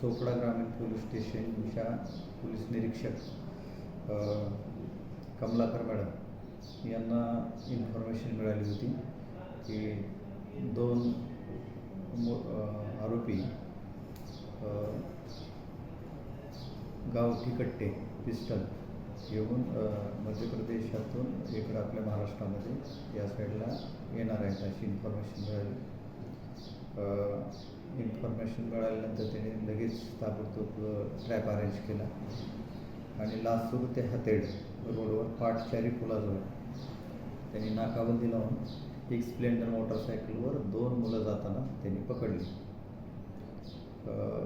चोपडा ग्रामीण पोलीस स्टेशनच्या पोलीस निरीक्षक कमलाकर मॅडम यांना इन्फॉर्मेशन मिळाली होती की दोन मो आरोपी गावठी कट्टे पिस्टल येऊन मध्य प्रदेशातून इकडं आपल्या महाराष्ट्रामध्ये या साईडला येणार आहेत अशी इन्फॉर्मेशन मिळाली. इन्फॉर्मेशन मिळाल्यानंतर त्याने लगेच ताबडतोब ट्रॅप अरेंज केला. आणि लासूर ते हातेड रोडवर पाटचारी पुलाजवळ. त्यांनी नाकाबंदी लावून एक स्प्लेंडर मोटरसायकलवर दोन मुलं जाताना त्यांनी पकडली. त्यांच्याजवळ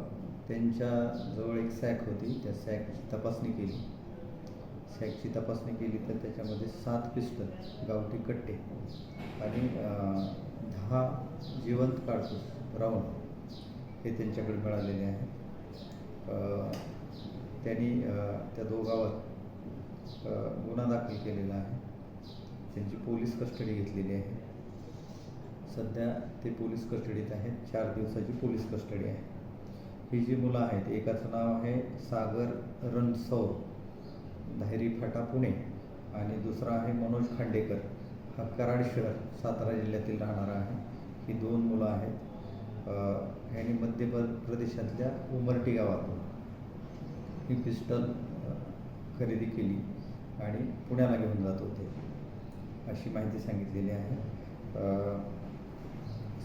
त्यांच्या जवळ एक सॅक होती. त्या सॅकची तपासणी केली. सॅकची तपासणी केली तर त्याच्यामध्ये सात पिस्टल गावठी कट्टे आणि दहा जिवंत काढतोस राऊंड हे त्यांच्याकडे मिळालेले आहेत. त्यांनी त्या दोघावर गुन्हा दाखल केलेला आहे. त्यांची पोलीस कस्टडी घेतलेली आहे. सध्या ते पोलीस कस्टडीत आहेत. चार दिवसाची पोलीस कस्टडी आहे. ही जी मुलं आहेत एकाचं नाव आहे सागर रणसौर. धायरी फाटा पुणे आणि दुसरा आहे मनोज खांडेकर. हा कराड शहर सातारा जिल्ह्यातील राहणारा आहे. ही दोन मुलं आहेत. ह्याने ह्यांनी मध्य प्रदेशातल्या उमरटी गावातून ही पिस्टल खरेदी केली आणि पुण्याला घेऊन जात होते. अशी माहिती सांगितलेली आहे.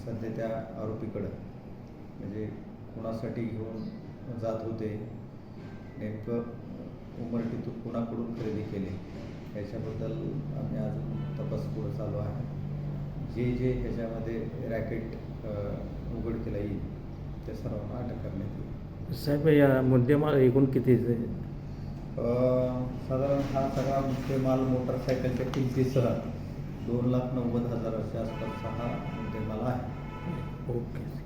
सध्या त्या आरोपीकडं म्हणजे कुणासाठी घेऊन जात होते? नेमकं उमरटीतून कुणाकडून खरेदी केले? याच्याबद्दल आम्ही अजून तपास पुढं चालू आहे. जे जे ह्याच्यामध्ये रॅकेट अ, उघडकीला येईल त्या सर्वांना अटक करण्यात येईल. साहेब या मुद्देमाल एकूण किती साधारण हा सगळा मुद्देमाल मोटरसायकलच्या किमतीसह दोन लाख नव्वद हजाराच्या आसपासचा हा मुद्देमाल आहे. ओके.